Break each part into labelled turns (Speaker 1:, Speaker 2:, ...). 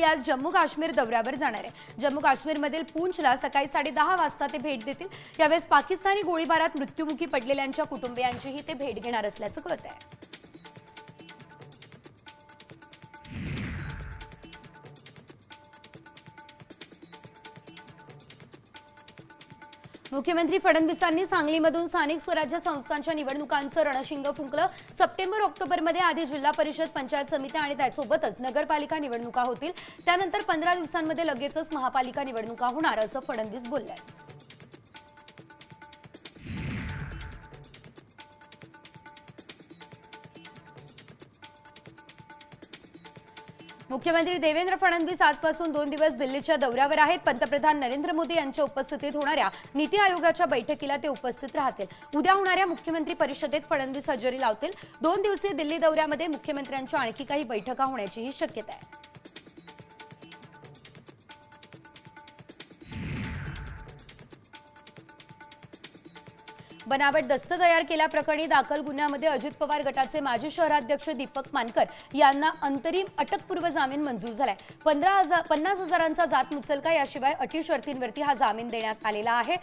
Speaker 1: गांधी आज जम्मू काश्मीर दौऱ्यावर जाणार आहे जम्मू काश्मीरमधील पूंछला सकाळी साडे वाजता ते भेट देतील यावेळेस पाकिस्तानी गोळीबारात मृत्यूमुखी पडलेल्यांच्या कुटुंबियांचीही ते भेट घेणार असल्याचं कळत आहे मुख्यमंत्री फडणवीसांनी सांगलीमधून स्थानिक स्वराज्य संस्थांच्या निवडणुकांचं रणशिंग फुंकलं सप्टेंबर ऑक्टोबरमध्ये आधी जिल्हा परिषद पंचायत समित्या आणि त्यासोबतच नगरपालिका निवडणुका होतील त्यानंतर पंधरा दिवसांमध्ये लगेचच महापालिका निवडणुका होणार असं फडणवीस बोलले मुख्यमंत्री देवेंद्र फडणवीस आजपासून दोन दिवस दिल्लीच्या दौऱ्यावर आहेत पंतप्रधान नरेंद्र मोदी यांच्या उपस्थितीत होणाऱ्या नीती आयोगाच्या बैठकीला ते उपस्थित राहतील उद्या होणाऱ्या मुख्यमंत्री परिषदेत फडणवीस हजेरी लावतील दोन दिवसीय दिल्ली दौऱ्यामध्ये मुख्यमंत्र्यांच्या आणखी काही बैठका होण्याचीही शक्यता आहे बनावट दस्त तयार केल्याप्रकरणी दाखल गुन्ह्यामध्ये अजित पवार गटाचे माजी शहराध्यक्ष दीपक मानकर यांना अंतरिम अटकपूर्व जामीन मंजूर झालाय पंधरा हजार पन्नास हजारांचा जात मुचलका याशिवाय अटी शर्तींवरती हा जामीन देण्यात आलेला आहे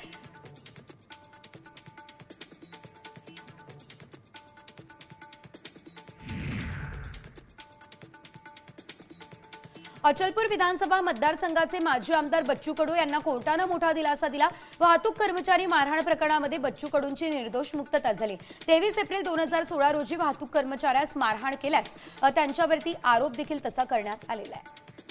Speaker 1: अचलपूर विधानसभा मतदारसंघाचे माजी आमदार बच्चू कडू यांना कोर्टानं मोठा दिलासा दिला वाहतूक कर्मचारी मारहाण प्रकरणामध्ये बच्चू कडूंची निर्दोष मुक्तता झाली तेवीस एप्रिल दोन हजार सोळा रोजी वाहतूक कर्मचाऱ्यास मारहाण केल्यास त्यांच्यावरती आरोप देखील तसा करण्यात आलेला आहे